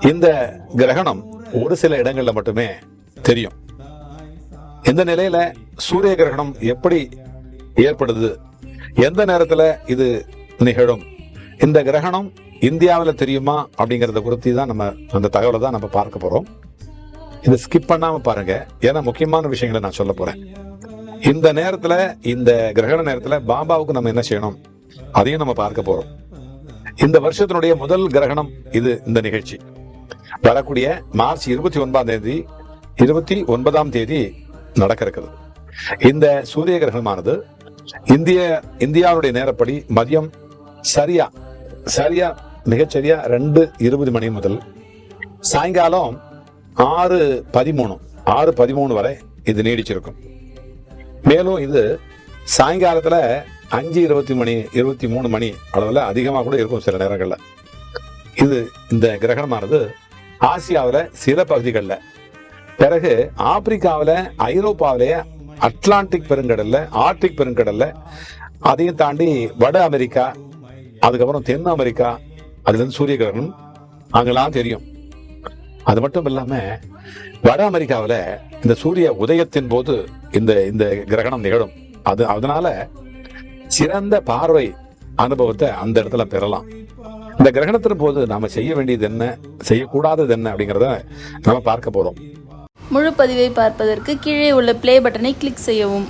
இந்த கிரகணம் ஒரு சில இடங்கள்ல மட்டுமே தெரியும். இந்த நிலையில சூரிய கிரகணம் எப்படி ஏற்படுது? எந்த நேரத்துல இது நிகழும்? இந்த கிரகணம் இந்தியாவுல தெரியுமா? அப்படிங்கறத குறித்து தான் நம்ம அந்த தகவலை தான் நம்ம பார்க்க போறோம். இதை ஸ்கிப் பண்ணாம பாருங்க. ஏன்னா முக்கியமான விஷயங்களை நான் சொல்ல போறேன். இந்த நேரத்துல இந்த கிரகண நேரத்துல பாபாவுக்கு நம்ம என்ன செய்யணும்? அதையும் நம்ம பார்க்க போறோம். இந்த வருஷத்தினுடைய முதல் கிரகணம் இது இந்த நிகழ்ச்சி. வரக்கூடிய மார்ச் இருபத்தி ஒன்பதாம் தேதி இருபத்தி ஒன்பதாம் தேதி நடக்க இருக்குது இந்த சூரிய கிரகணமானது இந்திய இந்தியாவுடைய நேரப்படி மதியம் சரியா சரியா மிகச்சரியா ரெண்டு இருபது மணி முதல் சாயங்காலம் ஆறு பதிமூணு ஆறு பதிமூணு வரை இது நீடிச்சிருக்கும். மேலும் இது சாயங்காலத்தில் அஞ்சு இருபத்தி மணி இருபத்தி மூணு மணி அளவில் அதிகமாக கூட இருக்கும் சில நேரங்களில். இது இந்த கிரகணமானது ஆசியாவில் சில பகுதிகளில். பிறகு ஆப்பிரிக்காவில் ஐரோப்பாவிலேயே அட்லாண்டிக் பெருங்கடலில் ஆர்டிக் பெருங்கடலில் அதையும் தாண்டி வட அமெரிக்கா அதுக்கப்புறம் தென் அமெரிக்கா அதுலேருந்து சூரிய கிரகணம் அங்கெல்லாம் தெரியும். அது மட்டும் இல்லாமல் வட அமெரிக்காவில் இந்த சூரிய உதயத்தின் போது இந்த இந்த கிரகணம் நிகழும். அது அதனால சிறந்த பார்வை அனுபவத்தை அந்த இடத்துல பெறலாம். இந்த கிரகணத்தின் போது நாம செய்ய வேண்டியது என்ன? செய்யக்கூடாதது என்ன அப்படிங்கறத நம்ம பார்க்க போறோம். முழு பதிவை பார்ப்பதற்கு கீழே உள்ள பிளே பட்டனை கிளிக் செய்யவும்.